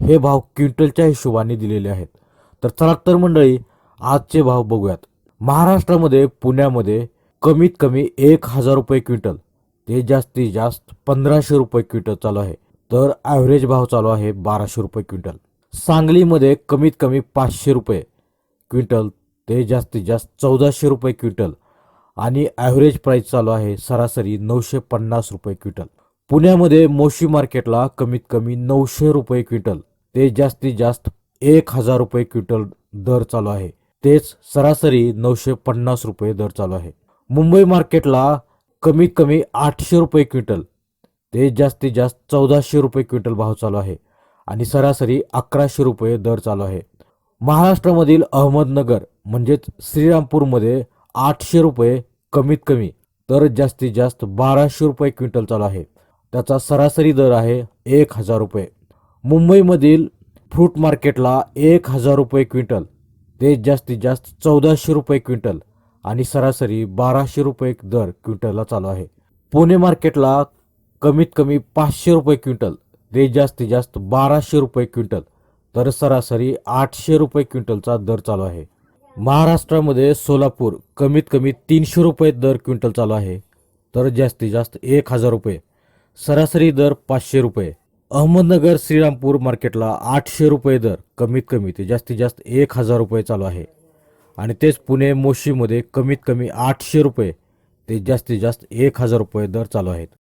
हे भाव क्विंटलच्या हिशोबाने दिलेले आहेत. तर चला तर मंडळी आजचे भाव बघूयात. महाराष्ट्रामध्ये पुण्यामध्ये कमीत कमी एक हजार रुपये क्विंटल ते जास्तीत जास्त पंधराशे रुपये क्विंटल चालू आहे. तर ॲव्हरेज भाव चालू आहे बाराशे रुपये क्विंटल. सांगलीमध्ये कमीत कमी पाचशे रुपये क्विंटल ते जास्तीत जास्त चौदाशे रुपये क्विंटल आणि ॲव्हरेज प्राईस चालू आहे सरासरी नऊशे पन्नास रुपये क्विंटल. पुण्यामध्ये मोशी मार्केटला कमीत कमी नऊशे रुपये क्विंटल ते जास्तीत जास्त एक हजार रुपये क्विंटल दर चालू आहे. तेच सरासरी नऊशे पन्नास रुपये दर चालू आहे. मुंबई मार्केटला कमीत कमी आठशे रुपये क्विंटल ते जास्तीत जास्त चौदाशे रुपये क्विंटल भाव चालू आहे आणि सरासरी अकराशे रुपये दर चालू आहे. महाराष्ट्रामधील अहमदनगर म्हणजेच श्रीरामपूरमध्ये आठशे रुपये कमीत कमी तर जास्तीत जास्त बाराशे रुपये क्विंटल चालू आहे. त्याचा सरासरी दर आहे एक हजार रुपये. मुंबईमधील फ्रूट मार्केटला एक हजार रुपये क्विंटल ते जास्तीत जास्त चौदाशे रुपये क्विंटल आणि सरासरी बाराशे रुपये दर क्विंटलला चालू आहे. पुणे मार्केटला कमीत कमी पाचशे रुपये क्विंटल ते जास्तीत जास्त बाराशे रुपये क्विंटल तर सरासरी आठशे रुपये क्विंटलचा दर चालू आहे. महाराष्ट्रामध्ये सोलापूर कमीत कमी तीनशे रुपये दर क्विंटल चालू आहे तर जास्तीत जास्त एक हजार रुपये सरासरी दर पाचशे रुपये. अहमदनगर श्रीरामपूर मार्केटला आठशे रुपये दर कमीत कमी ते जास्तीत जास्त एक हजार रुपये चालू आहे. आणि तेच पुणे मोशीमध्ये कमीत कमी आठशे रुपये ते जास्तीत जास्त एक हजार रुपये दर चालू आहेत.